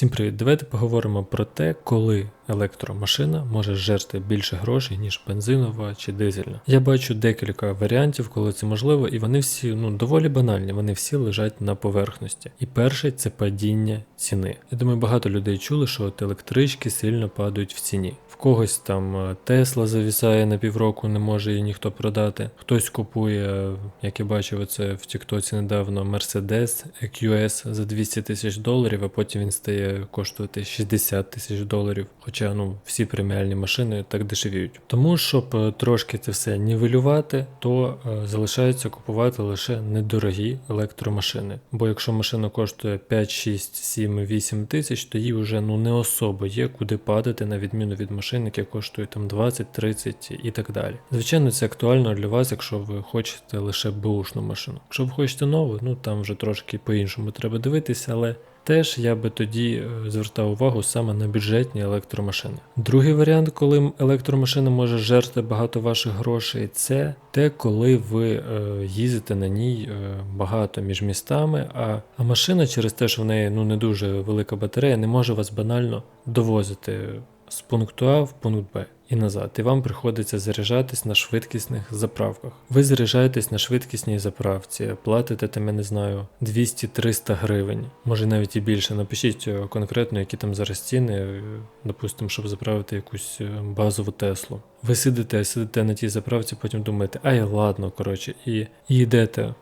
Всім привіт! Давайте поговоримо про те, коли електромашина може жерти більше грошей, ніж бензинова чи дизельна. Я бачу декілька варіантів, коли це можливо, і вони всі ну доволі банальні, вони всі лежать на поверхності. І перший це падіння ціни. Я думаю, багато людей чули, що от електрички сильно падають в ціні. В когось там е, Тесла завісає на півроку, не може її ніхто продати. Хтось купує, як я бачив, це в Тіктоці недавно Mercedes EQS за 200 тисяч доларів, а потім він стає коштувати 60 тисяч доларів. Хоча ну всі преміальні машини так дешевіють. Тому щоб е, трошки це все нівелювати, то е, залишається купувати лише недорогі електромашини. Бо якщо машина коштує 5, 6, 7, 8 тисяч, то їй вже ну не особо є куди падати на відміну від машин, які коштують там 20, 30 і так далі. Звичайно, це актуально для вас, якщо ви хочете лише бушну машину. Якщо ви хочете нову, ну там вже трошки по-іншому треба дивитися, але Теж я би тоді е, звертав увагу саме на бюджетні електромашини. Другий варіант, коли електромашина може жерти багато ваших грошей, це те, коли ви е, їздите на ній е, багато між містами, а, машина через те, що в неї ну не дуже велика батарея, не може вас банально довозити з пункту А в пункт Б. І назад, і вам приходиться заряджатись на швидкісних заправках. Ви заряджаєтесь на швидкісній заправці, платите там, я не знаю, 200-300 гривень, може навіть і більше. Напишіть е, конкретно, які там зараз ціни, е, допустимо, щоб заправити якусь е, базову Теслу. Ви сидите, сидите на тій заправці, потім думаєте, ай, ладно, коротше, і, і йдете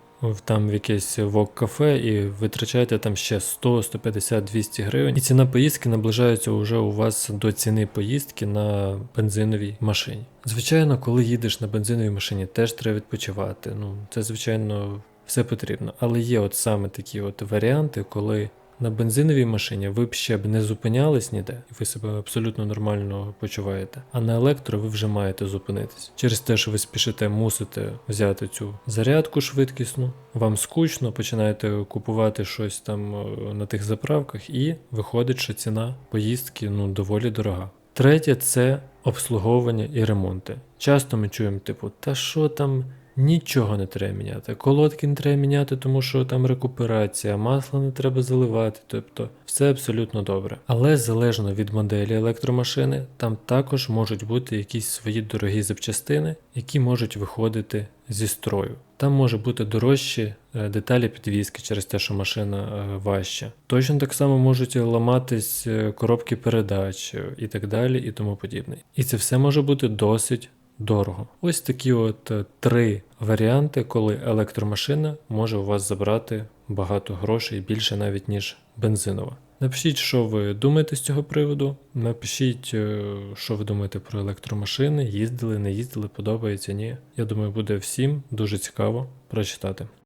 там в якесь вок кафе і витрачаєте там ще 100, 150, 200 гривень. І ціна поїздки наближається уже у вас до ціни поїздки на бензиновій машині. Звичайно, коли їдеш на бензиновій машині, теж треба відпочивати. Ну, це звичайно все потрібно. Але є от саме такі от варіанти, коли. На бензиновій машині ви б ще б не зупинялись ніде, і ви себе абсолютно нормально почуваєте. А на електро ви вже маєте зупинитись. Через те, що ви спішите, мусите взяти цю зарядку швидкісну, вам скучно, починаєте купувати щось там е, на тих заправках, і виходить, що ціна поїздки ну доволі дорога. Третє це обслуговування і ремонти. Часто ми чуємо, типу, та що там. Нічого не треба міняти. Колодки не треба міняти, тому що там рекуперація, масло не треба заливати, тобто все абсолютно добре. Але залежно від моделі електромашини, там також можуть бути якісь свої дорогі запчастини, які можуть виходити зі строю. Там може бути дорожчі е, деталі підвіски через те, що машина е, важча. Точно так само можуть ламатись е, коробки передач і так далі, і тому подібне. І це все може бути досить дорого. Ось такі от е, три варіанти, коли електромашина може у вас забрати багато грошей, більше навіть ніж бензинова. Напишіть, що ви думаєте з цього приводу. Напишіть, е, що ви думаєте про електромашини, їздили, не їздили, подобається, ні. Я думаю, буде всім дуже цікаво прочитати.